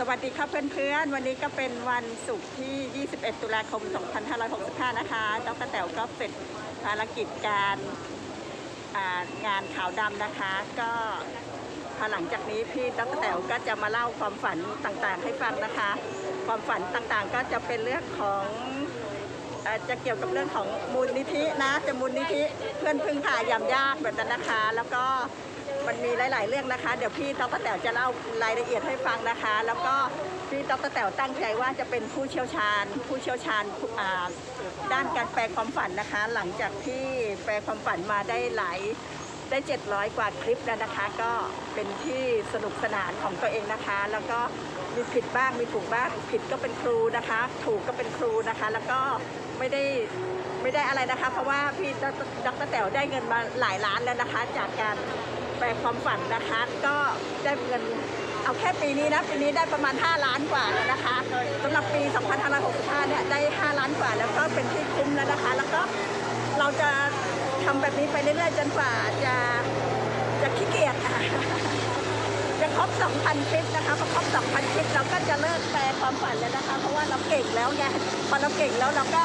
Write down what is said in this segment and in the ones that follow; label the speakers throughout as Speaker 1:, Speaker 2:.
Speaker 1: สวัสดีครับเพื่อนๆ วันนี้ก็เป็นวันศุกร์ที่ 21 ตุลาคม 2565 นะคะดรแต๋วก็เสร็จภารกิจการางานขาวดำนะคะ ก็พอหลังจากนี้พี่ดรแต๋วก็จะมาเล่าความฝันต่างๆ ให้ฟังนะคะ ความฝันต่างๆก็จะเป็นเรื่องของอจะเกี่ยวกับเรื่องของมูลนิธินะจะมูลนิธิเพื่อนพึ่งพายามยากแบบนั้นนะคะ แล้วก็ มันมีหลาย ๆ เรื่องนะคะ เดี๋ยวพี่ต๊อกแต๋วจะเล่ารายละเอียดให้ฟังนะคะ แล้วก็พี่ต๊อกแต๋วตั้งใจว่าจะเป็นผู้เชี่ยวชาญ ผู้เชี่ยวชาญอ่าด้านการแปลความฝันนะคะ หลังจากที่แปลความฝันมาได้หลาย ได้ 700 กว่าคลิปแล้วนะคะ ก็เป็นที่สนุกสนานของตัวเองนะคะ แล้วก็มีผิดบ้างมีถูกบ้าง ผิดก็เป็นครูนะคะ ถูกก็เป็นครูนะคะ แล้วก็ไม่ได้ไม่ได้อะไรนะคะ เพราะว่าพี่ดรดรแต๋วได้เงินมาหลายล้านแล้วนะคะ จากการแปลความฝันนะคะ ก็ได้เงินเอาแค่ปีนี้นะปีนี้ได้ประมาณ 5 ล้านกว่าแล้วนะคะสำหรับปี 2565 เนี่ยได้ 5 ล้านกว่าแล้วก็เป็นที่คุ้มแล้วนะคะ แล้วก็เราจะ ทำแบบนี้ไปเรื่อยๆจนกว่าจะจะขี้เกียจค่ะจะครบ 2,000 คลิปนะคะพอครบ 2,000 คลิปเราก็จะเลิกแปลความฝันแล้วนะคะ เพราะว่าเราเก่งแล้วไงพอเราเก่งแล้วเราก็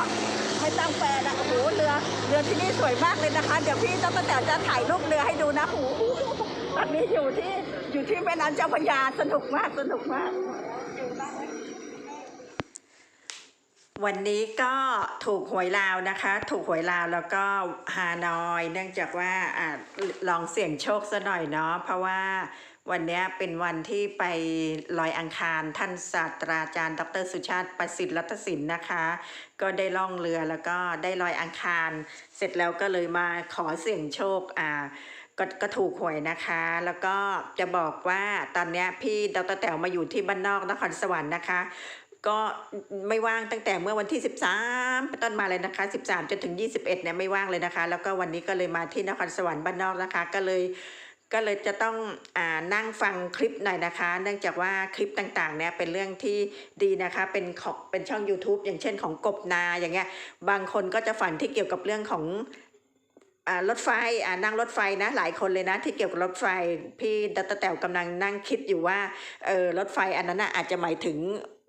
Speaker 1: ไม่ต้องแปลแล้วโอ้โหเรือเรือที่นี่สวยมากเลยนะคะ เดี๋ยวพี่ต้องแต่จะถ่ายรูปเรือให้ดูนะโอ้โหตอนนี้อยู่ที่อยู่ที่แม่น้ำเจ้าพระยาสนุกมากสนุกมาก วันนี้ก็ถูกหวยลาวนะคะ ถูกหวยลาวแล้วก็ฮานอย เนื่องจากว่าอ่าลองเสี่ยงโชคซะหน่อยเนาะเพราะว่าวันนี้เป็นวันที่ไปลอยอังคารท่านศาสตราจารย์ ดรสุชาติประสิทธิ์รัตสินนะคะ ก็ได้ล่องเรือแล้วก็ได้ลอยอังคาร เสร็จแล้วก็เลยมาขอเสี่ยงโชคอ่าก็ก็ถูกหวยนะคะ แล้วก็จะบอกว่าตอนนี้พี่ดรแต๋วมาอยู่ที่บ้านนอกนครสวรรค์นะคะ ก็ไม่ว่างตั้งแต่เมื่อวันที่ 13เป็นต้นมาเลยนะคะ 13จนถึง 21เนี่ยไม่ว่างเลยนะคะ แล้วก็วันนี้ก็เลยมาที่นครสวรรค์บ้านนอกนะคะ ก็เลยก็เลยจะต้องอ่านั่งฟังคลิปหน่อยนะคะ เนื่องจากว่าคลิปต่างๆเนี่ยเป็นเรื่องที่ดีนะคะ เป็นของเป็นช่อง YouTube อย่างเช่นของกบนาอย่างเงี้ย บางคนก็จะฝันที่เกี่ยวกับเรื่องของอ่ารถไฟอ่านั่งรถไฟนะหลายคนเลยนะที่เกี่ยวกับรถไฟพี่ดัตเตอร์แต๋วกำลังนั่งคิดอยู่ว่าเออรถไฟอันนั้นน่ะอาจจะหมายถึง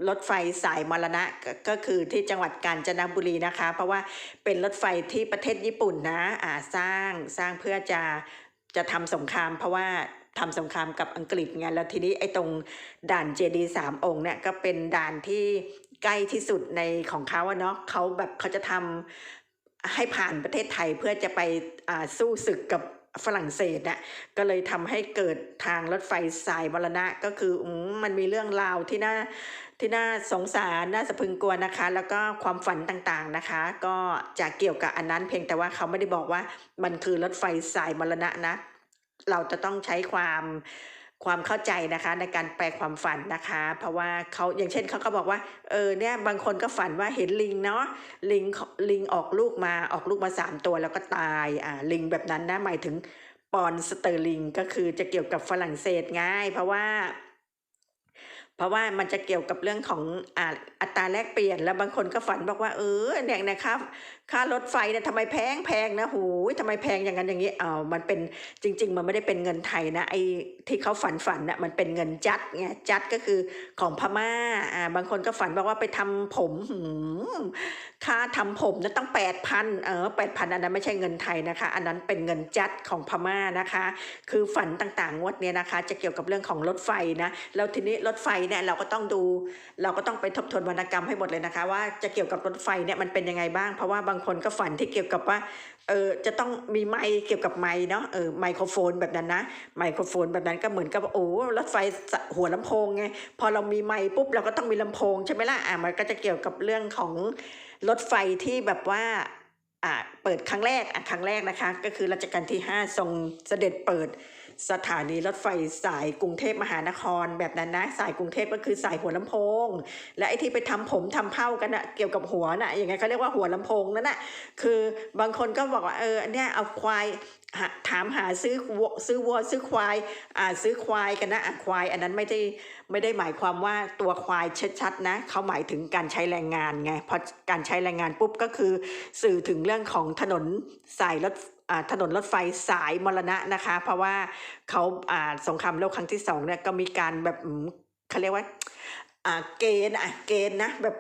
Speaker 1: รถไฟสายมรณะก็คือที่จังหวัดกาญจนบุรีนะคะ เพราะว่าเป็นรถไฟที่ประเทศญี่ปุ่นนะอ่าสร้างสร้างเพื่อจะจะทำสงคราม เพราะว่าทำสงครามกับอังกฤษไงแล้วทีนี้ไอ้ตรงด่านเจดีสามองค์เนี่ยก็เป็นด่านที่ใกล้ที่สุดในของเขาอะเนาะเขาแบบเขาจะทำให้ผ่านประเทศไทยเพื่อจะไปอ่าสู้ศึกกับฝรั่งเศสน่ะก็เลยทำให้เกิดทางรถไฟสายมรณะก็คืออมมันมีเรื่องราวที่น่า ที่น่าสงสารน่าสะพึงกลัวนะคะ แล้วก็ความฝันต่างๆนะคะ ก็จะเกี่ยวกับอันนั้นเพียงแต่ว่าเขาไม่ได้บอกว่ามันคือรถไฟสายมรณะนะ เราจะต้องใช้ความความเข้าใจนะคะในการแปลความฝันนะคะ เพราะว่าเขาอย่างเช่นเขาก็บอกว่าเออเนี่ยบางคนก็ฝันว่าเห็นลิงเนาะลิงลิงออกลูกมาออกลูกมาสามตัวแล้วก็ตายอ่าลิงแบบนั้นนะหมายถึงปอนสเตอร์ลิงก็คือจะเกี่ยวกับฝรั่งเศสง่าย เพราะว่า เพราะว่ามันจะเกี่ยวกับเรื่องของอัตราแลกเปลี่ยน แล้วบางคนก็ฝันบอกว่าเออเนี่ยนะครับค่ารถไฟเนี่ยทำไมแพงแพงนะหูยทำไมแพงอย่างนั้นอย่างนี้อ้ามันเป็นจริง ๆ มันไม่ได้เป็นเงินไทยนะไอที่เขาฝันฝันน่ะมันเป็นเงินจัดไงจัดก็คือของพม่าอ่าบางคนก็ฝันบอกว่าไปทำผมหืมค่าทำผมนั้นตั้งแปดพันเออแปดพันอันนั้นไม่ใช่เงินไทยนะคะ อันนั้นเป็นเงินจัดของพม่านะคะ คือฝันต่างๆงวดเนี้ยนะคะ จะเกี่ยวกับเรื่องของรถไฟนะแล้วทีนี้รถไฟเนี่ยเราก็ต้องดู เราก็ต้องไปทบทวนวรรณกรรมให้หมดเลยนะคะ ว่าจะเกี่ยวกับรถไฟเนี่ยมันเป็นยังไงบ้าง เพราะว่าบางคนก็ฝันที่เกี่ยวกับว่าเออจะต้องมีไมค์เกี่ยวกับไมค์เนาะเออไมโครโฟนแบบนั้นนะไมโครโฟนแบบนั้นก็เหมือนกับโอ้รถไฟหัวลำโพงไงพอเรามีไมค์ปุ๊บเราก็ต้องมีลำโพงใช่ไหมล่ะอะมันก็จะเกี่ยวกับเรื่องของรถไฟที่แบบว่าอ่าเปิดครั้งแรกอะครั้งแรกนะคะ ก็คือรัชกาลที่ 5 ทรงเสด็จเปิดสถานีรถไฟสายกรุงเทพมหานครแบบนั้นนะสายกรุงเทพก็คือสายหัวลำโพง และไอ้ที่ไปทำผมทำเผ้ากันอะเกี่ยวกับหัวน่ะอย่างไงเขาเรียกว่าหัวลำโพงนั่นน่ะคือบางคนก็บอกว่าเออเนี้ยเอาควาย ถามหาซื้อวัวซื้อวัวซื้อควายอ่าซื้อควายกันนะอะควาย อันนั้นไม่ได้ไม่ได้หมายความว่าตัวควายชัดๆนะเขาหมายถึงการใช้แรงงานไงพอการใช้แรงงานปุ๊บก็คือ สื่อถึงเรื่องของถนนสายรถอ่าถนนรถไฟสายมรณะนะคะ เพราะว่าเขาอ่าสงครามโลกครั้งที่สองเนี่ยก็มีการแบบเขาเรียกว่าอ่าเกณฑ์อะเกณฑ์นะแบบ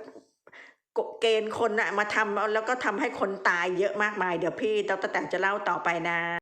Speaker 1: เกณฑ์คนอะมาทำแล้วก็ทำให้คนตายเยอะมากมายเดี๋ยวพี่ดรแต่จะเล่าต่อไปนะ